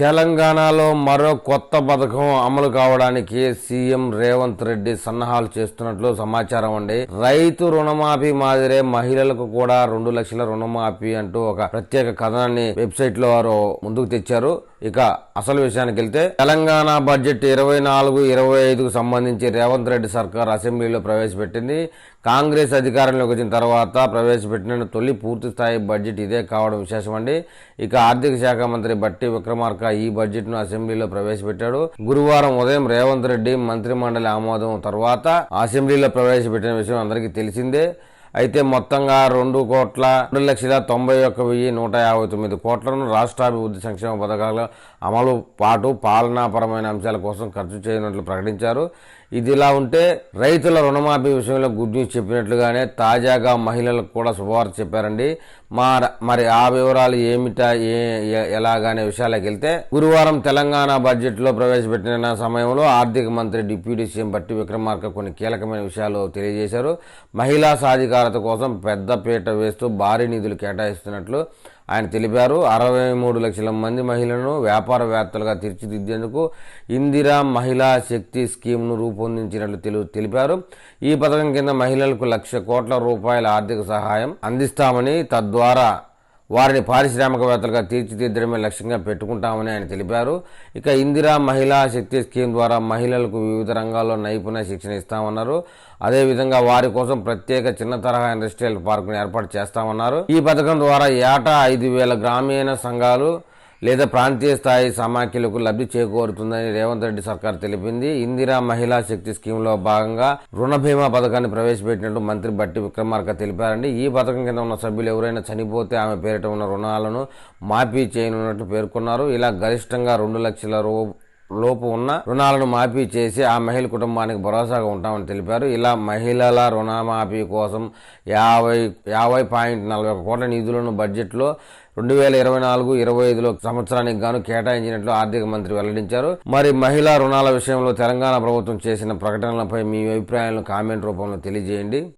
తెలంగాణలో మరో కొత్త పథకం అమలు కావడానికి సీఎం రేవంత్ రెడ్డి సన్నాహాలు చేస్తున్నట్లు సమాచారం అండి. రైతు రుణమాఫీ మాదిరే మహిళలకు కూడా రెండు లక్షల రుణమాఫీ అంటూ ఒక ప్రత్యేక కథనాన్ని వెబ్సైట్లో వారు ముందుకు తెచ్చారు. ఇక అసలు విషయానికి వెళ్తే తెలంగాణ బడ్జెట్ ఇరవై నాలుగు ఇరవై ఐదుకు సంబంధించి రేవంత్ రెడ్డి సర్కార్ అసెంబ్లీలో ప్రవేశపెట్టింది. కాంగ్రెస్ అధికారంలోకి వచ్చిన తర్వాత ప్రవేశపెట్టిన తొలి పూర్తిస్థాయి బడ్జెట్ ఇదే కావడం విశేషమండి. ఇక ఆర్థిక శాఖ మంత్రి బట్టి విక్రమార్క ఈ బడ్జెట్ను అసెంబ్లీలో ప్రవేశపెట్టాడు. గురువారం ఉదయం రేవంత్ రెడ్డి మంత్రి మండలి ఆమోదం తర్వాత అసెంబ్లీలో ప్రవేశపెట్టిన విషయం అందరికీ తెలిసిందే. అయితే మొత్తంగా రెండు కోట్ల రెండు లక్షల తొంభై ఒక్క వెయ్యి నూట యాభై తొమ్మిది కోట్లను రాష్ట్రాభివృద్ధి సంక్షేమ పథకాల అమలు పాటు పాలనాపరమైన అంశాల కోసం ఖర్చు చేయనున్నట్లు ప్రకటించారు. ఇది ఇలా ఉంటే రైతుల రుణమాఫీ విషయంలో గుడ్ న్యూస్ చెప్పినట్లుగానే తాజాగా మహిళలకు కూడా శుభవార్త చెప్పారండి. మా మరి ఆ వివరాలు ఏమిటా ఏ ఎ- ఎలాగనే విషయాలకు వెళ్తే గురువారం తెలంగాణ బడ్జెట్లో ప్రవేశపెట్టిన సమయంలో ఆర్థిక మంత్రి డిప్యూటీ సీఎం బట్టి విక్రమార్క కొన్ని కీలకమైన విషయాలు తెలియజేశారు. మహిళా సాధికారత కోసం పెద్దపీట వేస్తూ భారీ నిధులు కేటాయిస్తున్నట్లు ఆయన తెలిపారు. అరవై మూడు లక్షల మంది మహిళలను వ్యాపారవేత్తలుగా తీర్చిదిద్దేందుకు ఇందిరా మహిళా శక్తి స్కీమ్ను రూపొందించినట్లు తెలు తెలిపారు. ఈ పథకం కింద మహిళలకు లక్ష కోట్ల రూపాయల ఆర్థిక సహాయం అందిస్తామని తద్వారా వారిని పారిశ్రామికవేత్తలుగా తీర్చిదిద్దడమే లక్ష్యంగా పెట్టుకుంటామని ఆయన తెలిపారు. ఇక ఇందిరా మహిళా శక్తి స్కీమ్ ద్వారా మహిళలకు వివిధ రంగాల్లో నైపుణ్య శిక్షణ ఇస్తామన్నారు. అదేవిధంగా వారి కోసం ప్రత్యేక చిన్న తరహా ఇండస్ట్రియల్ పార్కును ఏర్పాటు చేస్తామన్నారు. ఈ పథకం ద్వారా ఏటా ఐదు వేల గ్రామీణ సంఘాలు లేదా ప్రాంతీయ స్థాయి సమాఖ్యలకు లబ్ధి చేకూరుతుందని రేవంత్ రెడ్డి సర్కార్ తెలిపింది. ఇందిరా మహిళా శక్తి స్కీమ్లో భాగంగా రుణ బీమా పథకాన్ని ప్రవేశపెట్టినట్టు మంత్రి బట్టి విక్రమార్క తెలిపారండి. ఈ పథకం కింద ఉన్న సభ్యులు ఎవరైనా చనిపోతే ఆమె పేరిట ఉన్న రుణాలను మాఫీ చేయనున్నట్టు పేర్కొన్నారు. ఇలా గరిష్టంగా రెండు లక్షల రూ లోపు ఉన్న రుణాలను మాఫీ చేసి ఆ మహిళ కుటుంబానికి భరోసాగా ఉంటామని తెలిపారు. ఇలా మహిళల రుణమాఫీ కోసం యాభై యాభై పాయింట్ నలభై ఒక కోట్ల నిధులను బడ్జెట్లో రెండు వేల ఇరవై నాలుగు ఇరవై ఐదులో సంవత్సరానికి గాను కేటాయించినట్లు ఆర్థిక మంత్రి వెల్లడించారు. మరి మహిళా రుణాల విషయంలో తెలంగాణ ప్రభుత్వం చేసిన ప్రకటనలపై మీ అభిప్రాయాలను కామెంట్ రూపంలో తెలియజేయండి.